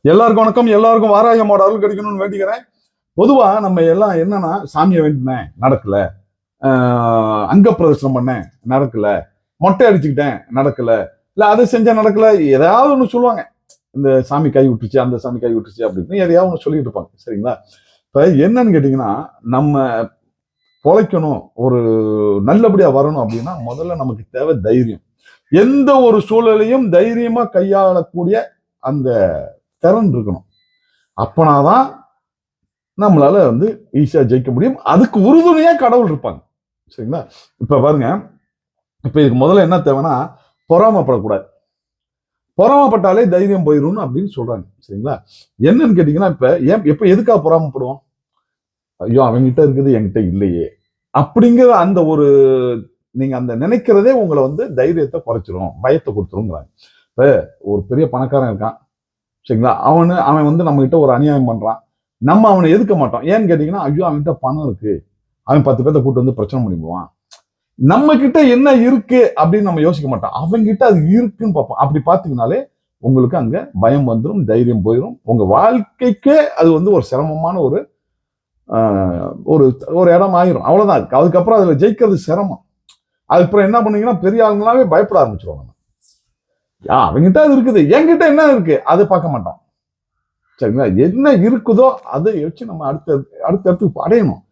எல்லாருக்கும் வணக்கம். எல்லாருக்கும் வாராயமோட அருள் கிடைக்கணும்னு வேண்டிக்கிறேன். பொதுவா நம்ம எல்லாம் என்னன்னா சாமியை வேண்டினேன் நடக்கல. அங்க பிரதர்சனம் பண்ணேன் நடக்கல. மொட்டை அடிச்சுக்கிட்டேன் நடக்கல. இல்ல அதை செஞ்சால் நடக்கல. ஏதாவது ஒண்ணு சொல்லுவாங்க. இந்த சாமி கை விட்டுருச்சு அந்த சாமி கை விட்டுருச்சு அப்படின்னு எதையாவது ஒன்று சொல்லிட்டு இருப்பாங்க. சரிங்களா? இப்ப என்னன்னு கேட்டீங்கன்னா நம்ம பொழைக்கணும் ஒரு நல்லபடியா வரணும் அப்படின்னா முதல்ல நமக்கு தேவை தைரியம். எந்த ஒரு சூழலையும் தைரியமா கையாளக்கூடிய அந்த திறன் இருக்கணும் அப்பனாதான் நம்மளால வந்து ஈஸியாக ஜெயிக்க முடியும். அதுக்கு உறுதுணையாக கடவுள் இருப்பாங்க. சரிங்களா? இப்போ பாருங்க. இப்போ இதுக்கு முதல்ல என்ன தேவைன்னா பொறாமப்படக்கூடாது. பொறாமப்பட்டாலே தைரியம் போயிடும்னு அப்படின்னு சொல்றாங்க. சரிங்களா? என்னன்னு கேட்டீங்கன்னா இப்போ ஏன் எப்போ எதுக்காக பொறாமப்படுவோம்? ஐயோ அவங்ககிட்ட இருக்குது என்கிட்ட இல்லையே. அப்படிங்கிற அந்த ஒரு நீங்க அந்த நினைக்கிறதே உங்களை வந்து தைரியத்தை குறைச்சிரும் பயத்தை கொடுத்துருங்கிறாங்க. இப்போ ஒரு பெரிய பணக்காரன் இருக்கான். சரிங்களா? அவனு அவன் வந்து நம்மகிட்ட ஒரு அநியாயம் பண்ணுறான் நம்ம அவனை எதுக்க மாட்டோம். ஏன்னு கேட்டிங்கன்னா ஐயோ அவன்கிட்ட பணம் இருக்குது அவன் பத்து பேர்த்த கூட்டு வந்து பிரச்சனை பண்ணிடுவான் நம்ம கிட்ட என்ன இருக்கு அப்படின்னு நம்ம யோசிக்க மாட்டோம். அவன்கிட்ட அது இருக்குன்னு பார்ப்போம். அப்படி பார்த்தீங்கனாலே உங்களுக்கு அங்க பயம் வந்துடும் தைரியம் போயிடும் உங்க வாழ்க்கைக்கே அது வந்து ஒரு சிரமமான ஒரு ஒரு ஒரு இடம் ஆயிரும். அவ்வளவுதான். இருக்குது அதுக்கப்புறம் அதுல ஜெயிக்கிறது சிரமம். அதுக்கப்புறம் என்ன பண்ணீங்கன்னா பெரிய ஆளுங்களாவே பயப்பட ஆரம்பிச்சிருவோம் அவங்கிட்ட அவங்ககிட்ட அது இருக்குது. என்கிட்ட என்ன இருக்கு? அதை பார்க்க மாட்டோம். சரிங்களா? என்ன இருக்குதோ அதை வச்சு நம்ம அடுத்த அடுத்த இடத்துக்கு அடையணும்.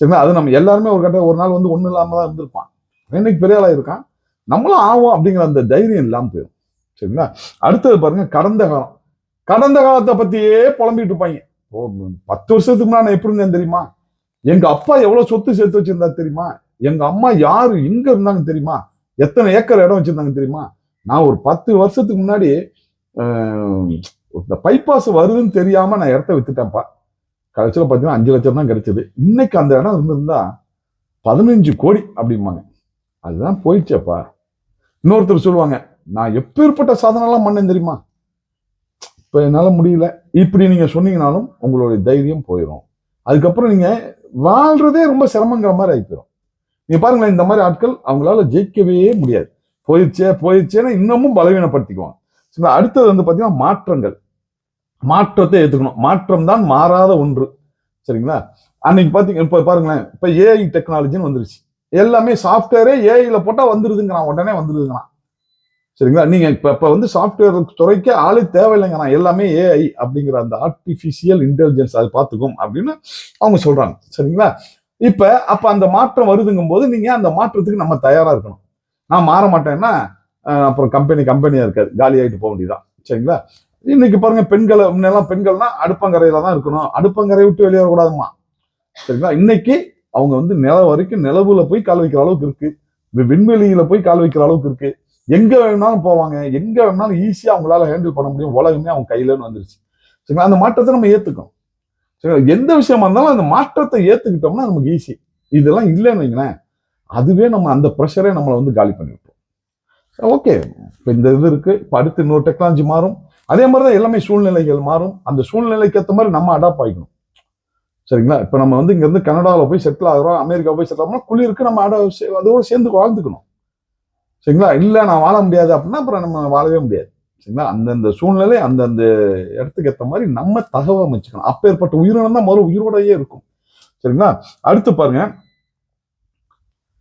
சரிங்களா? அது நம்ம எல்லாருமே ஒரு கட்ட ஒரு நாள் வந்து ஒன்றும் இல்லாமல் தான் இருந்திருப்பான். இன்னைக்கு பெரிய ஆளாக இருக்கான். நம்மளும் ஆகும் அப்படிங்கிற அந்த தைரியம் இல்லாமல் போயிடும் சரிங்களா? அடுத்தது பாருங்க கடந்த காலம். கடந்த காலத்தை பற்றியே புலம்பிட்டு இருப்பாங்க. ஓ, பத்து வருஷத்துக்கு முன்னாடி நான் எப்படி இருந்தேன் தெரியுமா? எங்க அப்பா எவ்வளவு சொத்து சேர்த்து வச்சிருந்தா தெரியுமா? எங்க அம்மா யாரு எங்க இருந்தாங்க தெரியுமா? எத்தனை ஏக்கர் இடம் வச்சிருந்தாங்க தெரியுமா? நான் ஒரு பத்து வருஷத்துக்கு முன்னாடி இந்த பைபாஸ் வருதுன்னு தெரியாம நான் இடத்த வித்துட்டேன்ப்பா. கடைசியில் பார்த்தீங்கன்னா அஞ்சு லட்சம் தான் கிடைச்சது. இன்னைக்கு அந்த இடம் இருந்திருந்தா பதினஞ்சு கோடி அப்படிம்பாங்க. அதுதான் போயிடுச்சேப்பா. இன்னொருத்தர் சொல்லுவாங்க நான் எப்பேற்பட்ட சாதனைலாம் பண்ணேன் தெரியுமா? இப்போ என்னால் முடியல. இப்படி நீங்கள் சொன்னீங்கனாலும் உங்களுடைய தைரியம் போயிடும் அதுக்கப்புறம் நீங்கள் வாழ்றதே ரொம்ப சிரமங்கிற மாதிரி ஆகிப்போம் நீங்கள் பாருங்களேன் இந்த மாதிரி ஆட்கள் அவங்களால ஜெயிக்கவே முடியாது. போயிடுச்சே போயிடுச்சேன்னா இன்னமும் பலவீனப்படுத்திக்குவான். சரிங்களா? அடுத்தது வந்து பார்த்தீங்கன்னா மாற்றங்கள். மாற்றத்தை ஏற்றுக்கணும் மாற்றம் தான் மாறாத ஒன்று. சரிங்களா? அன்னைக்கு பார்த்தீங்க இப்போ பாருங்களேன் இப்போ ஏஐ டெக்னாலஜின்னு வந்துருச்சு. எல்லாமே சாஃப்ட்வேரே ஏஐயில் போட்டால் வந்துருதுங்கிறான். உடனே வந்துருதுங்கிறான். சரிங்களா? நீங்கள் இப்போ இப்போ வந்து சாஃப்ட்வேர் துறைக்கே ஆளே தேவையில்லைங்கிறான் எல்லாமே ஏஐ அப்படிங்கிற அந்த ஆர்டிஃபிஷியல் இன்டெலிஜென்ஸ் அது பார்த்துக்கும் அப்படின்னு அவங்க சொல்கிறாங்க சரிங்களா? இப்போ அப்போ அந்த மாற்றம் வருதுங்கும் போது நீங்கள் அந்த மாற்றத்துக்கு நம்ம தயாராக இருக்கணும். நான் மாற மாட்டேன்னா அப்புறம் கம்பெனி கம்பெனியா இருக்காது. காலி ஆகிட்டு போக வேண்டியதான் சரிங்களா? இன்னைக்கு பாருங்க பெண்களை முன்னெல்லாம் பெண்கள்னா அடுப்பங்கரையில தான் இருக்கணும். அடுப்பங்கரை விட்டு வெளியே வரக்கூடாதுமா சரிங்களா? இன்னைக்கு அவங்க வந்து நில வரைக்கும் நிலவுல போய் கால் வைக்கிற அளவுக்கு இருக்கு. விண்வெளியில போய் கால் வைக்கிற அளவுக்கு இருக்கு. எங்க வேணாலும் போவாங்க. எங்க வேணாலும் ஈஸியா அவங்களால ஹேண்டில் பண்ண முடியும். உலகமே அவங்க கையிலன்னு வந்துருச்சு. சரிங்களா? அந்த மாற்றத்தை நம்ம ஏத்துக்கணும். சரிங்களா? எந்த விஷயமா இருந்தாலும் அந்த மாற்றத்தை ஏத்துக்கிட்டோம்னா நமக்கு ஈஸி இதெல்லாம் இல்லைன்னு வைங்களேன். அதுவே நம்ம அந்த ப்ரெஷரே நம்மளை வந்து காலி பண்ணிவிட்டோம் ஓகே இப்போ இந்த இது இருக்குது இப்போ அடுத்து இன்னொரு டெக்னாலஜி மாறும். அதே மாதிரி தான் எல்லாமே சூழ்நிலைகள் மாறும். அந்த சூழ்நிலைக்கு ஏற்ற மாதிரி நம்ம அடாப்ட் ஆகிக்கணும் சரிங்களா? இப்போ நம்ம வந்து இங்கேருந்து கனடாவில் போய் செட்டில் ஆகிறோம் அமெரிக்கா போய் செட்டில் ஆகிறோம் குளிருக்கு நம்ம அட அதோட சேர்ந்து வாழ்ந்துக்கணும். சரிங்களா? இல்லை நான் வாழ முடியாது அப்படின்னா அப்புறம் நம்ம வாழவே முடியாது. சரிங்களா? அந்தந்த சூழ்நிலை அந்தந்த இடத்துக்கு ஏற்ற மாதிரி நம்ம தகவல் அமைச்சுக்கணும். அப்பேற்பட்ட உயிரினம் தான் மறு உயிரோடையே இருக்கும். சரிங்களா? அடுத்து பாருங்க.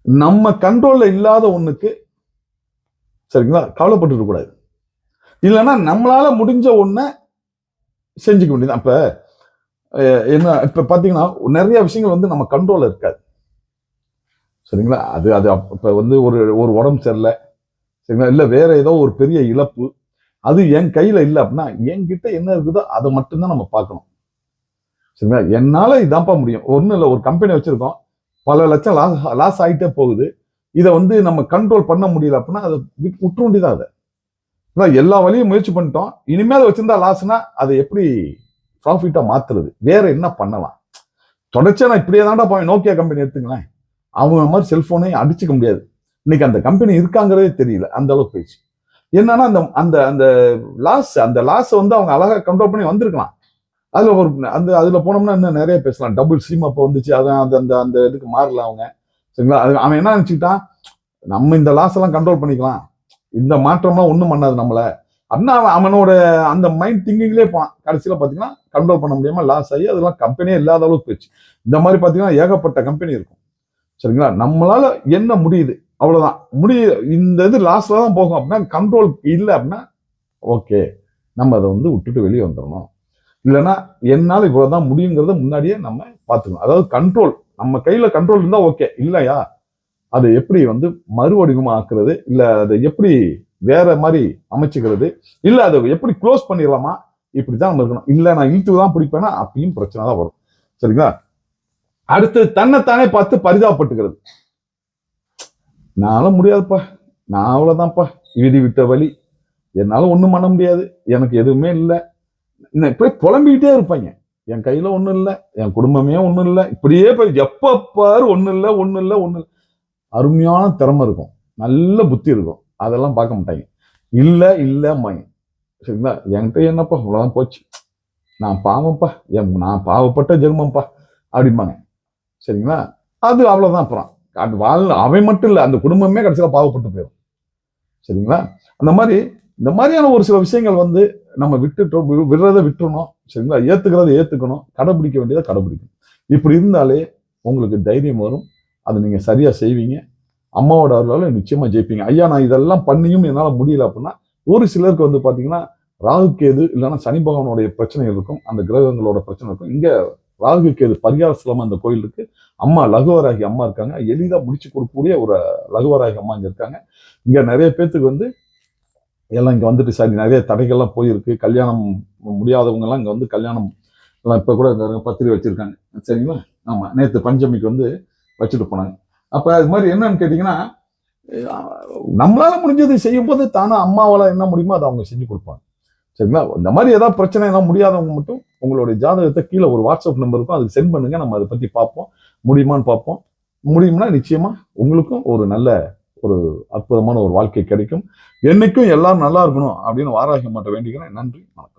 நம்ம கண்ட்ரோல்ல இல்லாத ஒண்ணுக்கு சரிங்களா? கவலைப்பட்டு கூடாது இல்லைன்னா நம்மளால முடிஞ்ச ஒன்றை செஞ்சுக்க வேண்டியது அப்ப என்ன இப்ப பாத்தீங்கன்னா நிறைய விஷயங்கள் வந்து நம்ம கண்ட்ரோல்ல இருக்காது. சரிங்களா? அது அது அப்- வந்து ஒரு ஒரு உடம்பு சரியில்லை. சரிங்களா? இல்லை வேற ஏதோ ஒரு பெரிய இழப்பு. அது என் கையில இல்லை அப்படின்னா என்கிட்ட என்ன இருக்குதோ அதை மட்டும்தான் நம்ம பார்க்கணும். சரிங்களா? என்னால இதான்ப்பா முடியும். ஒன்றும் இல்லை ஒரு கம்பெனி வச்சிருக்கோம். பல லட்சம் லாஸ் லாஸ் ஆகிட்டே போகுது. இதை வந்து நம்ம கண்ட்ரோல் பண்ண முடியல அப்படின்னா அதை விட்டு விட்டுற வேண்டியதான் அதை? அதான் எல்லா வழியும் முயற்சி பண்ணிட்டோம். இனிமேல் அதை வச்சிருந்தா லாஸ்னா அதை எப்படி ப்ராஃபிட்டாக மாற்றுறது வேற என்ன பண்ணலாம்? தொடர்ச்சியா நான் இப்படியே தாண்டா போய் நோக்கியா கம்பெனி எடுத்துங்களேன். அவங்க மாதிரி செல்ஃபோனையும் அடிச்சுக்க முடியாது. இன்னைக்கு அந்த கம்பெனி இருக்காங்கிறதே தெரியல. அந்த அளவுக்கு போயிடுச்சு. என்னன்னா அந்த அந்த அந்த லாஸ் அந்த லாஸை வந்து அவங்க அழகாக கண்ட்ரோல் பண்ணி வந்திருக்கலாம். அதில் ஒரு அந்த அதில் போனோம்னா இன்னும் நிறைய பேசலாம். டபுள் சிம் அப்போ வந்துச்சு. அதான் அந்த அந்த அந்த இதுக்கு மாறல அவங்க. சரிங்களா? அது அவன் என்ன நினச்சிக்கிட்டான் நம்ம இந்த லாஸ் எல்லாம் கண்ட்ரோல் பண்ணிக்கலாம். இந்த மாற்றம்லாம் ஒன்றும் பண்ணாது நம்மளை. அப்படின்னா அவன் அவனோட அந்த மைண்ட் திங்கிங்லேயே போனான். கடைசியில் பார்த்தீங்கன்னா கண்ட்ரோல் பண்ண முடியாமல் லாஸ் ஆகி அதெல்லாம் கம்பெனியே இல்லாத அளவுக்கு போயிடுச்சு. இந்த மாதிரி பார்த்தீங்கன்னா ஏகப்பட்ட கம்பெனி இருக்கும். சரிங்களா? நம்மளால என்ன முடியுது? அவ்வளோதான் முடிய இந்த இது லாஸில் தான் போகும். அப்படின்னா கண்ட்ரோல் இல்லை அப்படின்னா ஓகே நம்ம அதை வந்து விட்டுட்டு வெளியே வந்துடணும். இல்லைன்னா என்னால் இவ்வளோ தான் முடியுங்கிறத முன்னாடியே நம்ம பார்த்துக்கணும். அதாவது கண்ட்ரோல் நம்ம கையில் கண்ட்ரோல் இருந்தால் ஓகே இல்லையா? அதை எப்படி வந்து மறுவடிவமாக ஆக்குறது இல்லை அதை எப்படி வேற மாதிரி அமைச்சுக்கிறது? இல்லை அதை எப்படி க்ளோஸ் பண்ணிடலாமா? இப்படிதான் நம்ம இருக்கணும். இல்லை நான் இழுத்து தான் பிடிப்பேன்னா அப்பயும் பிரச்சனை தான் வரும். சரிங்களா? அடுத்து தன்னைத்தானே பார்த்து பரிதாபப்பட்டுக்கிறது. நானும் முடியாதுப்பா. நான் அவ்வளோதான்ப்பா விதி விட்ட வழி என்னால் ஒன்றும் பண்ண முடியாது. எனக்கு எதுவுமே இல்லை. இன்னும் இப்படியே புலம்பிக்கிட்டே இருப்பாங்க. என் கையில் ஒன்றும் இல்லை என் குடும்பமே ஒன்றும் இல்லை இப்படியே போய் எப்போ பாரு ஒன்றும் இல்லை ஒன்றும் இல்லை ஒன்றும் இல்லை. அருமையான திறமை இருக்கும். நல்ல புத்தி இருக்கும். அதெல்லாம் பார்க்க மாட்டாங்க. இல்லை இல்லம்மாங்க சரிங்களா? என்கிட்ட என்னப்பா இவ்வளவுதான் போச்சு. நான் பாவம்ப்பா என் நான் பாவப்பட்ட ஜென்மம்ப்பா அப்படிம்பாங்க. சரிங்களா? அது அவ்வளோதான் அப்புறம். அது வாழ் அவன் மட்டும் இல்லை அந்த குடும்பமே கடைசியில் பாவப்பட்டு போயிடும் சரிங்களா? அந்த மாதிரி இந்த மாதிரியான ஒரு சில விஷயங்கள் வந்து நம்ம விட்டுட்டோம் விடுறதை விட்டுறணும். சரிங்களா? ஏற்றுக்கிறத ஏற்றுக்கணும் கடைபிடிக்க வேண்டியதை கடைபிடிக்கணும். இப்படி இருந்தாலே உங்களுக்கு தைரியம் வரும். அதை நீங்கள் சரியாக செய்வீங்க. அம்மாவோட அருளால நிச்சயமாக ஜெயிப்பீங்க. ஐயா நான் இதெல்லாம் பண்ணியும் என்னால் முடியல அப்படின்னா ஒரு சிலருக்கு வந்து பார்த்தீங்கன்னா ராகு கேது இல்லைன்னா சனி பகவானுடைய பிரச்சனைகள் இருக்கும். அந்த கிரகங்களோட பிரச்சனை இருக்கும். இங்கே ராகு கேது பரிகார ஸ்தலமாக அந்த கோயில் இருக்கு. அம்மா லகுவராகி அம்மா இருக்காங்க. எளிதாக முடிச்சு கொடுக்கக்கூடிய ஒரு லகுவராகி அம்மா இங்கே இருக்காங்க. இங்கே நிறைய பேர்த்துக்கு வந்து எல்லாம் இங்கே வந்துட்டு சரி நிறைய தடைகள்லாம் போயிருக்கு. கல்யாணம் முடியாதவங்கெல்லாம் இங்கே வந்து கல்யாணம் எல்லாம் இப்போ கூட இங்க பத்திரிகை வச்சுருக்காங்க. சரிங்களா? ஆமாம் நேற்று பஞ்சமிக்கு வந்து வச்சுட்டு போனாங்க. அப்போ அது மாதிரி என்னன்னு கேட்டிங்கன்னா நம்மளால் முடிஞ்சது செய்யும்போது தானே அம்மாவால் என்ன முடியுமோ அதை அவங்க செஞ்சு கொடுப்பாங்க. சரிங்களா? இந்த மாதிரி ஏதாவது பிரச்சனை எல்லாம் முடியாதவங்க மட்டும் உங்களுடைய ஜாதகத்தை கீழே ஒரு வாட்ஸ்அப் நம்பர் இருக்கும். அதுக்கு சென்ட் பண்ணுங்கள் நம்ம அதை பற்றி பார்ப்போம். முடியுமான்னு பார்ப்போம். முடியும்னா நிச்சயமாக உங்களுக்கும் ஒரு நல்ல ஒரு அற்புதமான ஒரு வாழ்க்கை கிடைக்கும். என்னைக்கும் எல்லாரும் நல்லா இருக்கணும் அப்படின்னு வாராகி மாட்ட வேண்டிக்கிறேன். நன்றி. வணக்கம்.